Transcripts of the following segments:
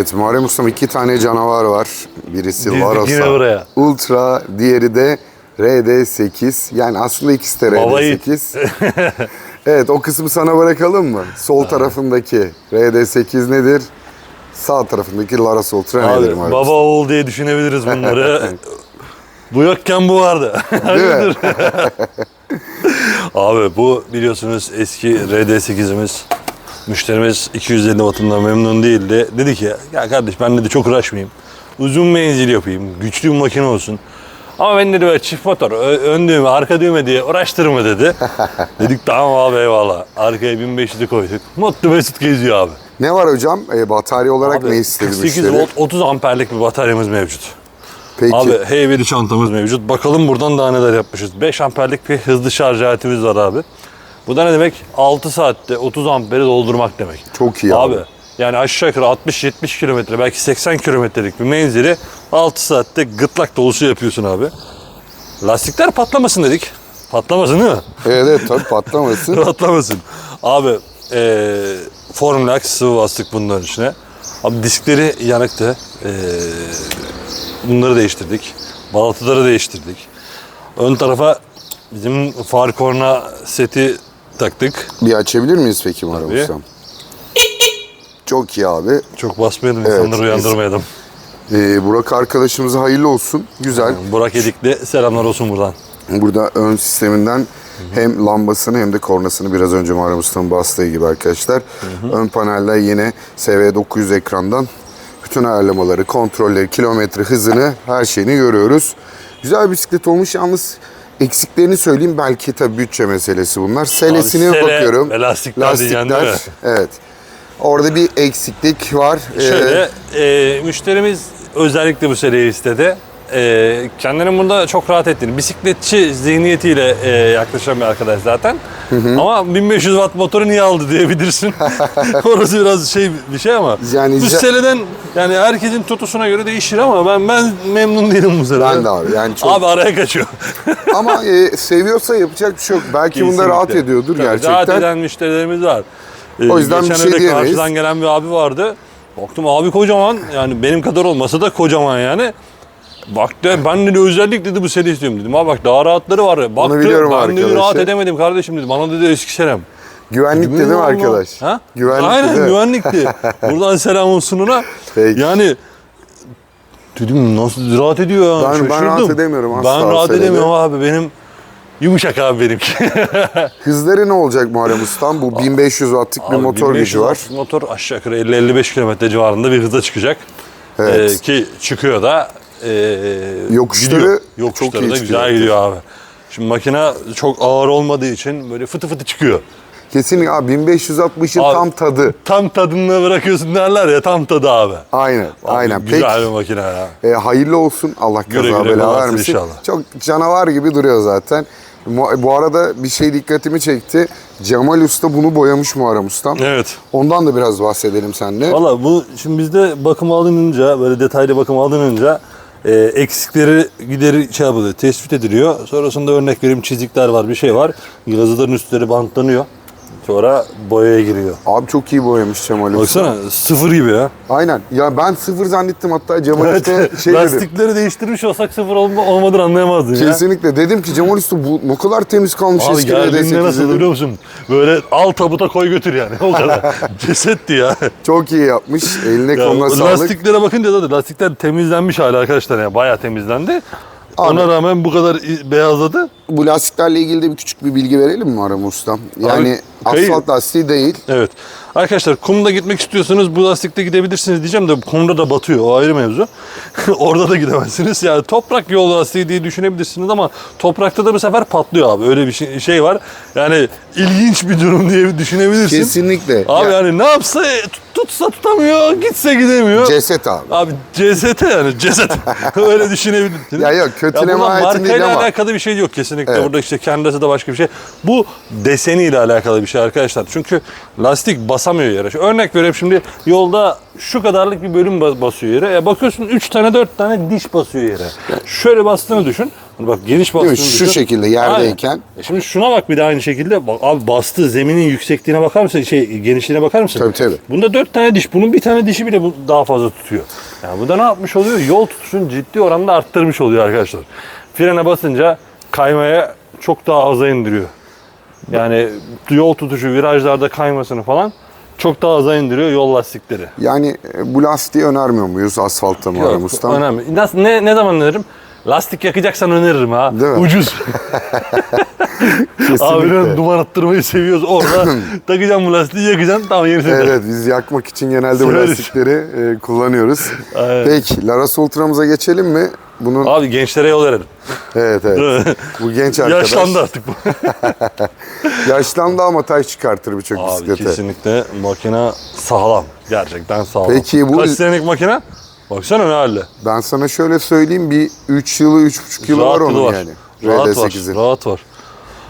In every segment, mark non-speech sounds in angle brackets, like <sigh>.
Evet Muharrem Ustam iki tane canavar var. Birisi Dizdik Larosa yine buraya. Ultra, diğeri de RD8. Yani aslında ikisi de Baba yiğit. RD8. <laughs> evet o kısmı sana bırakalım mı? Sol tarafındaki RD8 nedir? Sağ tarafındaki Larosa Ultra nedir Abi Muharrem baba Usta? oğul diye düşünebiliriz bunları. <laughs> bu yokken bu vardı. Değil mi? <laughs> Abi bu biliyorsunuz eski RD8'imiz. Müşterimiz 250 wattından memnun değildi. Dedi ki ya kardeş ben dedi çok uğraşmayayım. Uzun menzil yapayım. Güçlü bir makine olsun. Ama ben dedi böyle çift motor, ön düğme, arka düğme diye uğraştırma dedi. <laughs> Dedik tamam abi eyvallah. Arkaya 1500'ü koyduk. Mutlu mesut geziyor abi. Ne var hocam? E, batarya olarak Abi, ne istedi 48 müşteri? volt 30 amperlik bir bataryamız mevcut. Peki. Abi heybeli çantamız mevcut. Bakalım buradan daha neler yapmışız. 5 amperlik bir hızlı şarj aletimiz var abi. Bu da ne demek? 6 saatte 30 amperi doldurmak demek. Çok iyi abi. Abi yani aşağı yukarı 60-70 kilometre belki 80 kilometrelik bir menzili 6 saatte gırtlak dolusu yapıyorsun abi. Lastikler patlamasın dedik. Patlamasın değil mi? Evet, evet tabii patlamasın. <laughs> Patlamasın. Abi eee Formulax sıvı bastık bunların içine. Abi diskleri yanıktı. Eee bunları değiştirdik. Balataları değiştirdik. Ön tarafa bizim far korna seti taktık. bir açabilir miyiz peki Muharrem Tabii. Ustam? Çok iyi abi. Çok basmayalım Evet, insanları uyandırmayalım. Ee, Burak arkadaşımıza hayırlı olsun. Güzel. Burak Edikli selamlar olsun buradan. Burada ön sisteminden hem lambasını hem de kornasını biraz önce Muharrem Usta'nın bastığı gibi arkadaşlar. Ön panelde yine SV900 ekrandan bütün ayarlamaları, kontrolleri, kilometre hızını, her şeyini görüyoruz. Güzel bisiklet olmuş yalnız eksiklerini söyleyeyim. Belki tabii bütçe meselesi bunlar. Selesine sele bakıyorum. ve lastikler mi? Evet. Orada bir eksiklik var. Ee, Şöyle e, müşterimiz özellikle bu seriyi istedi. E, kendinin bunda çok rahat ettiğini, bisikletçi zihniyetiyle e, yaklaşan bir arkadaş zaten. Ama 1500 watt motoru niye aldı diyebilirsin. <laughs> Orası biraz şey bir şey ama. Yani bu seleden yani herkesin tutusuna göre değişir ama ben ben memnun değilim bu seleden. Ben de abi, yani çok- Abi araya kaçıyor. <laughs> Ama e, seviyorsa yapacak bir şey yok. Belki bunda rahat Kesinlikle. ediyordur Tabii, gerçekten. Rahat eden müşterilerimiz var. Ee, O yüzden bir geçen şey öyle diyemeyiz. Karşıdan gelen bir abi vardı. Baktım abi kocaman yani benim kadar olmasa da kocaman yani. Baktı ben dedi özellik dedi bu seni istiyorum dedim. Abi bak daha rahatları var. Baktı biliyorum ben dedi arkadaşı. rahat edemedim kardeşim dedi. Bana dedi eski selam. Güvenlik dedim Allah. arkadaş. Ha? Güvenlik Aynen dedi. güvenlikti. <laughs> Buradan selam olsun ona. Peki. Yani dedim nasıl rahat ediyor ya. Ben- ben rahat edemiyorum asla Ben rahat söyledi. edemiyorum abi benim. Yumuşak abi benimki. <laughs> Hızları ne olacak Muharrem Ustam? Bu 1500 wattlık bir motor 1500 gücü var. Motor aşağı yukarı 50-55 kilometre civarında bir hıza çıkacak. Evet. Ee, ki çıkıyor da e, Yokuşları gidiyor. çok Yokuşları iyi da çıkıyor. güzel gidiyor abi. Şimdi makine çok ağır olmadığı için böyle fıtı fıtı çıkıyor. Kesinlikle abi 1560'ın Abi- tam tadı. Tam tadını bırakıyorsun derler ya tam tadı abi. Aynen, Abi aynen. Güzel Peki, bir makine ya. e, hayırlı olsun. Allah Güle kaza güle bela kullansın vermesin. inşallah. Çok canavar gibi duruyor zaten. Mu- Bu arada bir şey dikkatimi çekti. Cemal Usta bunu boyamış Muharrem Ustam. Evet. Ondan da biraz bahsedelim seninle. Valla bu şimdi bizde bakım alınınca böyle detaylı bakım alınınca e, eksikleri gideri şey yapılıyor, tespit ediliyor. Sonrasında örnek vereyim çizikler var bir şey var. Yazıların üstleri bantlanıyor. Sonra boyaya giriyor. Abi çok iyi boyamış Cemal Usta. Baksana sıfır gibi ya. Aynen. Ya ben sıfır zannettim hatta Cemal Evet, Usta şey dedi. lastikleri değiştirmiş olsak sıfır olma, olmadığını anlayamazdın ya. Kesinlikle. Dedim ki Cemal Usta bu ne kadar temiz kalmış Abi eski geldiğinde RD8 nasıl dedim. biliyor musun? Böyle al tabuta koy götür yani o kadar. <laughs> Cesetti ya. Çok iyi yapmış. Eline Ya, koluna sağlık. lastiklere bakınca da lastikler temizlenmiş hala arkadaşlar yani bayağı temizlendi. Ona rağmen bu kadar i- beyazladı. Bu lastiklerle ilgili de bir küçük bir bilgi verelim mi Aram Ustam? Yani kayı- asfalt lastiği değil. Evet. Arkadaşlar kumda gitmek istiyorsanız bu lastikte gidebilirsiniz diyeceğim de kumda da batıyor o ayrı mevzu. <laughs> Orada da gidemezsiniz. Yani toprak yol lastiği diye düşünebilirsiniz ama toprakta da bu sefer patlıyor abi. Öyle bir şey, şey var. Yani ilginç bir durum diye düşünebilirsin. Kesinlikle. Abi Ya- yani ne yapsa e, tutsa tutamıyor, gitse gidemiyor. Ceset abi. Abi ceset yani ceset. <laughs> Öyle düşünebilirsiniz. Ya yok, kötüleme ayetim değil ama- alakalı bir şey yok kesinlikle. Evet. Burada işte kendisi de başka bir şey. Bu deseniyle alakalı bir şey arkadaşlar. Çünkü lastik basamıyor yere. Örnek vereyim şimdi yolda şu kadarlık bir bölüm ba- basıyor yere. E bakıyorsun 3 tane 4 tane diş basıyor yere. Şöyle bastığını düşün. Bak geniş Değil mi? bastığını Şu düşün. şekilde yerdeyken. Aynen. E Şimdi şuna bak bir de aynı şekilde. Bak, abi bastığı zeminin yüksekliğine bakar mısın? Şey genişliğine bakar mısın? Tabii, tabii. Bunda dört tane diş. Bunun bir tane dişi bile bu daha fazla tutuyor. Yani bu da ne yapmış oluyor? Yol tutuşunu ciddi oranda arttırmış oluyor arkadaşlar. Frene basınca kaymaya çok daha aza indiriyor. Yani yol tutuşu, virajlarda kaymasını falan çok daha aza indiriyor yol lastikleri. Yani e, bu lastiği önermiyor muyuz asfaltta Muharrem Yok, Ustam? Önemli. Nasıl, ne, ne zaman öneririm? Lastik yakacaksan öneririm ha. Değil mi? Ucuz. <laughs> Abinin duman attırmayı seviyoruz. Orada <clears throat> takacağım bu lastiği yakacaksın tamam yenisini. Evet biz yakmak için genelde bu lastikleri e, kullanıyoruz. Aynen. Peki Laras Ultra'mıza geçelim mi? Bunun Abi gençlere yol verelim. evet evet. bu genç <laughs> arkadaş Yaşlandı artık bu. <laughs> yaşlandı ama taş çıkartır birçok Abi bisiklete. kesinlikle makine sağlam. Gerçekten sağlam. Peki bu- Kaç senelik makine? Baksana ne halde. Ben sana şöyle söyleyeyim bir 3 yılı 3,5 yılı var Rahat onun var. yani. Rahat var. RD8'in. Rahat var.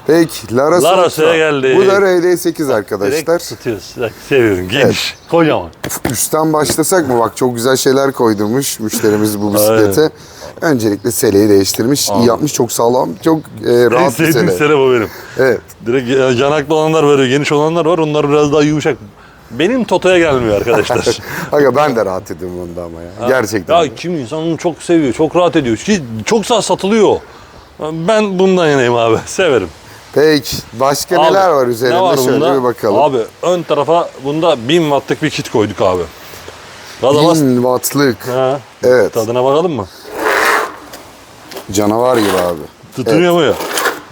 Peki Laras Laras'a Ultra. geldik. Bu da RD8 Direkt arkadaşlar. tutuyoruz. Bak, Seviyorum. Geniş. Kocaman. Üstten başlasak mı? Bak çok güzel şeyler koydurmuş müşterimiz bu bisiklete. Öncelikle seleyi değiştirmiş. iyi yapmış. Çok sağlam. Çok e, En rahat bir sevdiğim sele. sene bu benim. Evet. Direkt ya- yanaklı olanlar var, geniş olanlar var. Onlar biraz daha yumuşak. Benim Toto'ya gelmiyor arkadaşlar. <laughs> Aga ben de rahat ediyorum bunda ama ya. Gerçekten. ya kim insan onu çok seviyor, çok rahat ediyor. Ki çok sağ satılıyor. Ben bundan yanayım abi. <laughs> Severim. Peki başka Abi, neler var üzerinde ne var şöyle bunda? bir bakalım. Abi ön tarafa bunda 1000 wattlık bir kit koyduk abi. Gaza bas. 1000 wattlık. Ha. Evet. Tadına bakalım mı? Canavar gibi abi. Tutunuyor mu ya?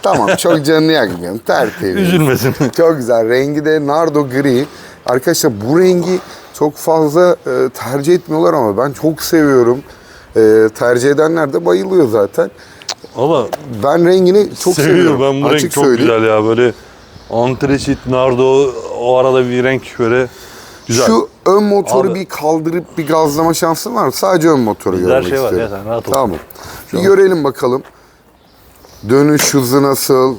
Tamam çok <laughs> canını yakmıyorum. Tertemiz. Üzülmesin. Çok güzel. Rengi de nardo gri. Arkadaşlar bu rengi çok fazla e, tercih etmiyorlar ama ben çok seviyorum. E, tercih edenler de bayılıyor zaten. Ama Ben rengini çok seviyorum. seviyorum. Ben bu renk Açık çok söyleyeyim. güzel ya. Böyle antresit, nardo o arada bir renk böyle güzel. Şu ön motoru Abi- bir kaldırıp bir gazlama şansın var mı? Sadece ön motoru Bizde görmek her şey var istiyorum. ya, sen rahat ol. Tamam. Bir görelim bakalım. Dönüş hızı nasıl?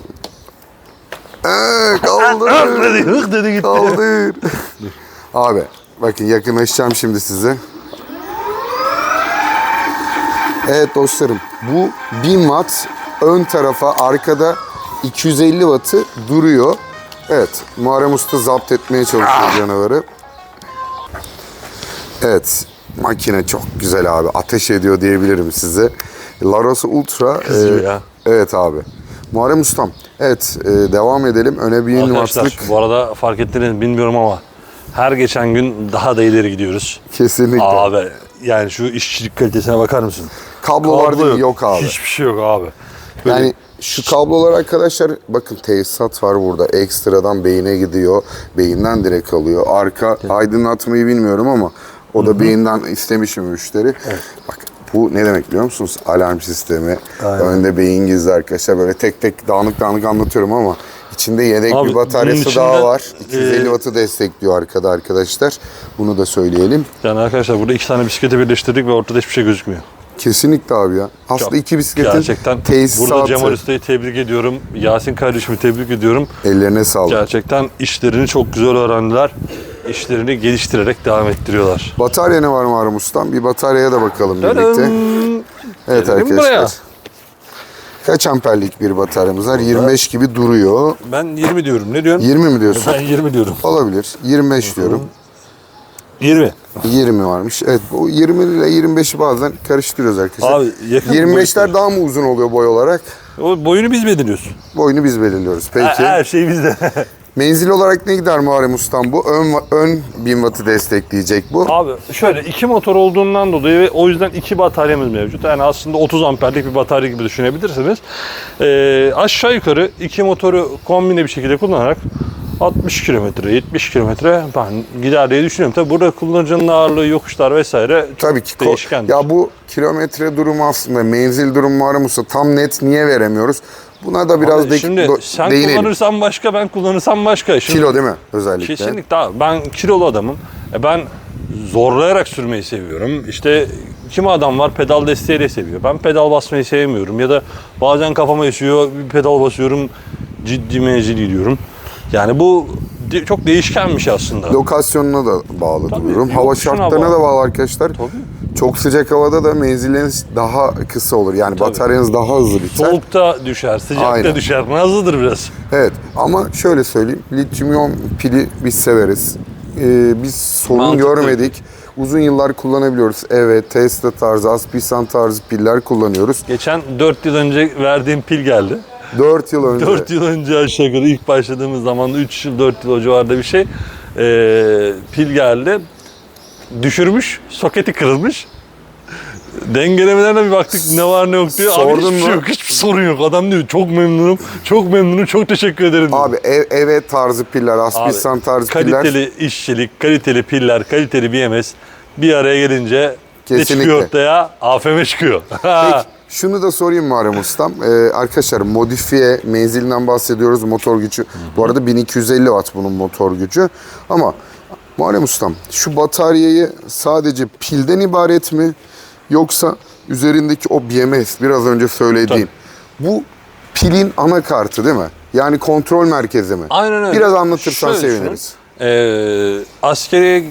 Ee, kaldır. Hık dedi, hık dedi gitti. kaldır. Abi bakın yakınlaşacağım şimdi size. Evet dostlarım bu 1000 watt ön tarafa arkada 250 wattı duruyor. Evet Muharrem Usta zapt etmeye çalışıyor canavarı. Evet makine çok güzel abi ateş ediyor diyebilirim size. Laros Ultra. e, Kızıyor ya. Evet abi. Muharrem Ustam. Evet e, devam edelim. Öne 1000 Arkadaşlar wattlık bu arada fark ettiniz bilmiyorum ama her geçen gün daha da ileri gidiyoruz. kesinlikle. Abi yani şu işçilik kalitesine bakar mısın? Kablo var değil mi? Yok abi. Hiçbir şey yok abi. Böyle Yani şu kablolar arkadaşlar bakın tesisat var burada. Ekstradan beyine gidiyor. Beyinden direkt alıyor. Arka aydınlatmayı bilmiyorum ama o da beyinden istemiş mi müşteri. Bak bu ne demek biliyor musunuz? Alarm sistemi. Aynen. Önde beyin gizli arkadaşlar. Böyle tek tek dağınık dağınık anlatıyorum ama içinde yedek Abi, bir bataryası bunun daha içinde, var. 250 e, wattı destekliyor arkada arkadaşlar. Bunu da söyleyelim. Yani arkadaşlar burada iki tane bisikleti birleştirdik ve ortada hiçbir şey gözükmüyor. Kesinlikle abi ya. Aslında iki bisikletin Gerçekten burada tesisatı. Cemal Usta'yı tebrik ediyorum. Yasin kardeşimi tebrik ediyorum. Ellerine sağlık. Gerçekten işlerini çok güzel öğrendiler. İşlerini geliştirerek devam ettiriyorlar. Batarya ne var Muharrem Ustam? Bir bataryaya da bakalım birlikte. Evet arkadaşlar. buraya. Kaç amperlik bir bataryamız var? 25 gibi duruyor. Ben 20 diyorum. Ne diyorsun? 20 mi diyorsun? Ben 20 diyorum. Olabilir. 25 diyorum. 20. 20 varmış. Evet bu 20 ile 25'i bazen karıştırıyoruz arkadaşlar. Abi yakın 25'ler daha mı uzun oluyor boy olarak? O boyunu biz belirliyoruz. Boyunu biz belirliyoruz. Peki. Her, her şey bizde. <laughs> Menzil olarak ne gider Muharrem Ustam bu? Ön, ön 1000 wattı destekleyecek bu. Abi şöyle iki motor olduğundan dolayı ve o yüzden iki bataryamız mevcut. Yani aslında 30 amperlik bir batarya gibi düşünebilirsiniz. Ee, aşağı yukarı iki motoru kombine bir şekilde kullanarak 60 kilometre, 70 kilometre ben gider diye düşünüyorum. Tabi burada kullanıcının ağırlığı, yokuşlar vesaire çok Tabii ki. değişkendir. Ya bu kilometre durumu aslında menzil durumu Muharrem Usta tam net niye veremiyoruz? Buna da biraz Abi de, şimdi do- sen değinelim. kullanırsan başka, ben kullanırsam başka. Şimdi Kilo değil mi özellikle? Kesinlikle. Ben kilolu adamım. E ben zorlayarak sürmeyi seviyorum. İşte kimi adam var pedal desteğiyle seviyor. Ben pedal basmayı sevmiyorum. Ya da bazen kafama esiyor bir pedal basıyorum ciddi menzil gidiyorum. Yani bu de- çok değişken bir şey aslında. Lokasyonuna da bağlı Tabii, durum. Hava yokuşuna şartlarına bağlı. da bağlı arkadaşlar. Tabii. Çok sıcak havada da menzilleriniz daha kısa olur. Yani bataryanız daha hızlı biter. Soğukta düşer, sıcakta Aynen. düşer. Nazlıdır biraz. Evet ama şöyle söyleyeyim. Lityum iyon pili biz severiz. Ee, biz sorun Mantıklı. görmedik. Uzun yıllar kullanabiliyoruz. Evet Tesla tarzı, Aspisan tarzı piller kullanıyoruz. Geçen 4 yıl önce verdiğim pil geldi. 4 yıl önce. 4 yıl önce aşağı yukarı ilk başladığımız zaman 3 yıl 4 yıl o civarda bir şey. Ee, pil geldi. Düşürmüş, soketi kırılmış. Dengelemelerine bir baktık ne var ne yok diyor. Abi Sordun hiçbir şey mu? yok, hiçbir sorun yok. Adam diyor çok memnunum, çok memnunum, çok teşekkür ederim. diyor. Abi ev, evet tarzı piller, Aspisan tarzı piller. Kaliteli işçilik, kaliteli piller, kaliteli BMS bir araya gelince ne Kesinlikle. çıkıyor ortaya? AFM çıkıyor. Peki, <laughs> şunu da sorayım Muharrem Ustam. Ee, arkadaşlar modifiye menzilinden bahsediyoruz motor gücü. Bu arada 1250 watt bunun motor gücü. Ama Muharrem Ustam şu bataryayı sadece pilden ibaret mi? Yoksa üzerindeki o BMS biraz önce söylediğin. Bu pilin anakartı değil mi? Yani kontrol merkezi mi? Aynen öyle. Biraz anlatırsan Şöyle seviniriz. düşünün. Ee, askeriye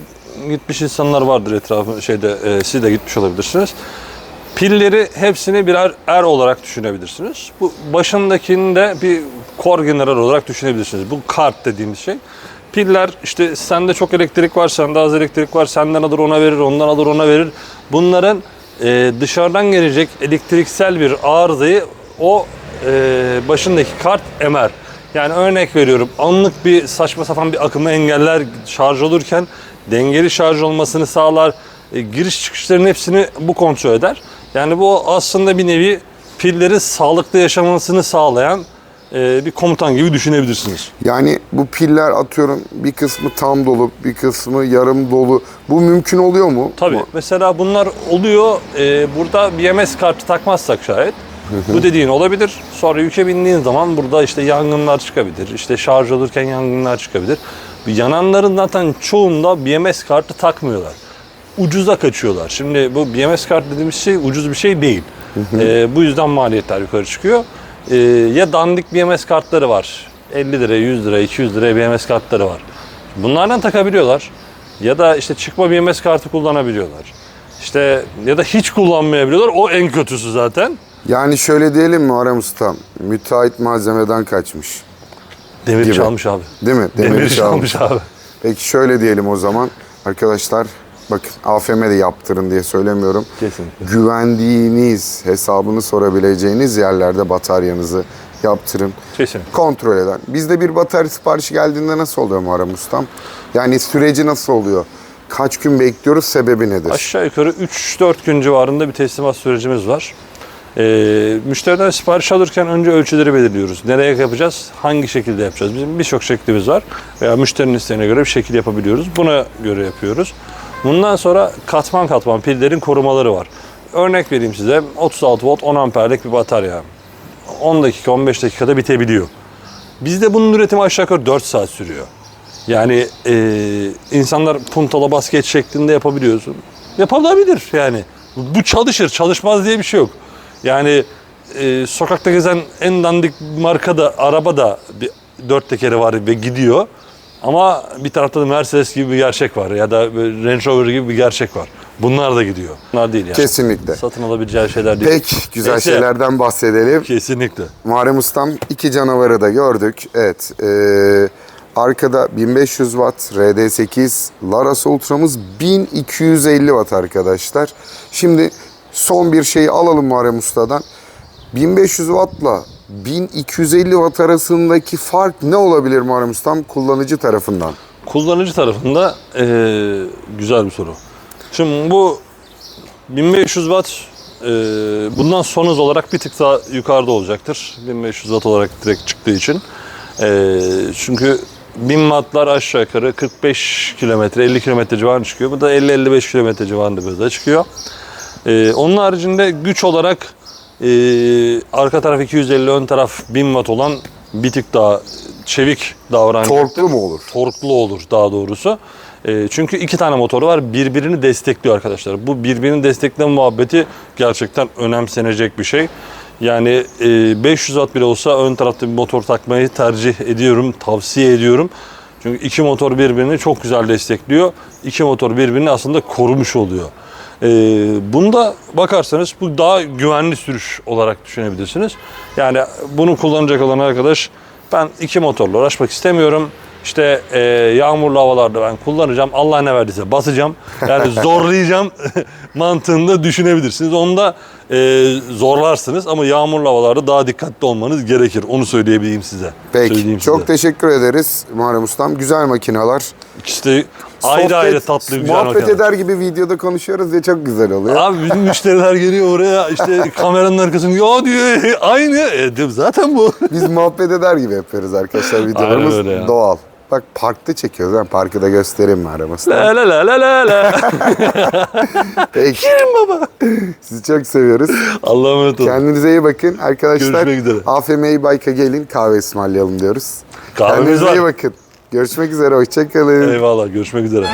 gitmiş insanlar vardır etrafı şeyde e, siz de gitmiş olabilirsiniz. Pilleri hepsini birer er olarak düşünebilirsiniz. Bu başındakini de bir kor general olarak düşünebilirsiniz. Bu kart dediğimiz şey. Piller işte sende çok elektrik var, sende az elektrik var, senden alır ona verir, ondan alır ona verir. Bunların e, dışarıdan gelecek elektriksel bir arızayı o e, başındaki kart emer. Yani örnek veriyorum anlık bir saçma sapan bir akımı engeller şarj olurken dengeli şarj olmasını sağlar. E, giriş çıkışların hepsini bu kontrol eder. Yani bu aslında bir nevi pillerin sağlıklı yaşamasını sağlayan e, bir komutan gibi düşünebilirsiniz. Yani bu piller atıyorum bir kısmı tam dolu, bir kısmı yarım dolu. Bu mümkün oluyor mu? Tabii. Bu- Mesela bunlar oluyor. Ee, burada BMS kartı takmazsak şayet bu dediğin olabilir. Sonra yüke bindiğin zaman burada işte yangınlar çıkabilir. İşte şarj olurken yangınlar çıkabilir. Yananların zaten çoğunda BMS kartı takmıyorlar. Ucuza kaçıyorlar. Şimdi bu BMS kart dediğimiz şey ucuz bir şey değil. Ee, bu yüzden maliyetler yukarı çıkıyor. Ee, ya dandik BMS kartları var. 50 lira, 100 lira, 200 lira BMS kartları var. Bunlardan takabiliyorlar. Ya da işte çıkma BMS kartı kullanabiliyorlar. İşte ya da hiç kullanmayabiliyorlar. O en kötüsü zaten. Yani şöyle diyelim mi Muharrem Ustam? Müteahhit malzemeden kaçmış. Demir Gibi. çalmış abi. Değil mi? Demir, çalmış abi. Peki şöyle diyelim o zaman. Arkadaşlar bakın AFM de yaptırın diye söylemiyorum. Kesinlikle. Güvendiğiniz, hesabını sorabileceğiniz yerlerde bataryanızı yaptırın. Kesinlikle. Kontrol eden. Bizde bir batarya siparişi geldiğinde nasıl oluyor Muharrem Ustam? Yani süreci nasıl oluyor? Kaç gün bekliyoruz? Sebebi nedir? Aşağı yukarı 3-4 gün civarında bir teslimat sürecimiz var. Ee, müşteriden sipariş alırken önce ölçüleri belirliyoruz. Nereye yapacağız? Hangi şekilde yapacağız? Bizim birçok şeklimiz var. Veya müşterinin isteğine göre bir şekil yapabiliyoruz. Buna göre yapıyoruz. Bundan sonra katman katman pillerin korumaları var. Örnek vereyim size. 36 volt 10 amperlik bir batarya. 10 dakika 15 dakikada bitebiliyor. Bizde bunun üretimi aşağı yukarı 4 saat sürüyor. Yani e, insanlar puntala basket şeklinde yapabiliyorsun. Yapılabilir yani. Bu çalışır, çalışmaz diye bir şey yok. Yani e, sokakta gezen en dandik marka da araba da bir dört tekeri var ve gidiyor. Ama bir tarafta da Mercedes gibi bir gerçek var ya da Range Rover gibi bir gerçek var. Bunlar da gidiyor. Bunlar değil yani. Kesinlikle. Satın alabileceği şeyler değil. Peki güzel Neyse. şeylerden bahsedelim. Kesinlikle. Muharrem Ustam iki canavarı da gördük. Evet. e, arkada 1500 watt RD8 Laras Ultra'mız 1250 watt arkadaşlar. Şimdi son bir şeyi alalım Muharrem Usta'dan. 1500 wattla 1250 watt arasındaki fark ne olabilir Muharrem Ustam kullanıcı tarafından? Kullanıcı tarafında eee, güzel bir soru. Şimdi bu 1500 watt eee, bundan son hız olarak bir tık daha yukarıda olacaktır. 1500 watt olarak direkt çıktığı için. Eee, çünkü 1000 wattlar aşağı yukarı 45 kilometre 50 kilometre civarında çıkıyor. Bu da 50-55 kilometre civarında hızda çıkıyor. Ee, onun haricinde güç olarak e, arka taraf 250 ön taraf 1000 watt olan bir tık daha çevik davranacak. Torklu mu olur? Torklu olur daha doğrusu. E, çünkü iki tane motoru var birbirini destekliyor arkadaşlar. Bu birbirini destekleme muhabbeti gerçekten önemsenecek bir şey. Yani e, 500 watt bile olsa ön tarafta bir motor takmayı tercih ediyorum, tavsiye ediyorum. Çünkü iki motor birbirini çok güzel destekliyor. İki motor birbirini aslında korumuş oluyor. Ee, bunda bakarsanız bu daha güvenli sürüş olarak düşünebilirsiniz. Yani bunu kullanacak olan arkadaş ben iki motorla uğraşmak istemiyorum. İşte e, yağmurlu havalarda ben kullanacağım. Allah ne verdiyse basacağım. Yani <laughs> zorlayacağım <laughs> mantığında düşünebilirsiniz. Onu da e, zorlarsınız ama yağmurlu havalarda daha dikkatli olmanız gerekir. Onu söyleyebileyim size. Peki. Söyleyeyim Çok size. teşekkür ederiz Muharrem Ustam. Güzel makineler. İkisi de ayrı ayrı tatlı güzel Muhabbet makineler. eder gibi videoda konuşuyoruz ya çok güzel oluyor. Abi bütün müşteriler geliyor oraya işte <laughs> kameranın arkasında ya diyor aynı. E, diyorum, zaten bu. Biz muhabbet eder gibi yapıyoruz arkadaşlar videolarımız. Doğal. Bak parkta çekiyoruz. Ben parkı da göstereyim Muharrem Usta. La la la la la la. <laughs> Peki. Girin baba. Sizi çok seviyoruz. Allah'a emanet olun. Kendinize iyi bakın. Arkadaşlar Görüşmek üzere. AFM Bike'a gelin kahve ısmarlayalım diyoruz. Kahvemiz Kendinize var. iyi bakın. Görüşmek üzere. Hoşçakalın. Eyvallah görüşmek üzere.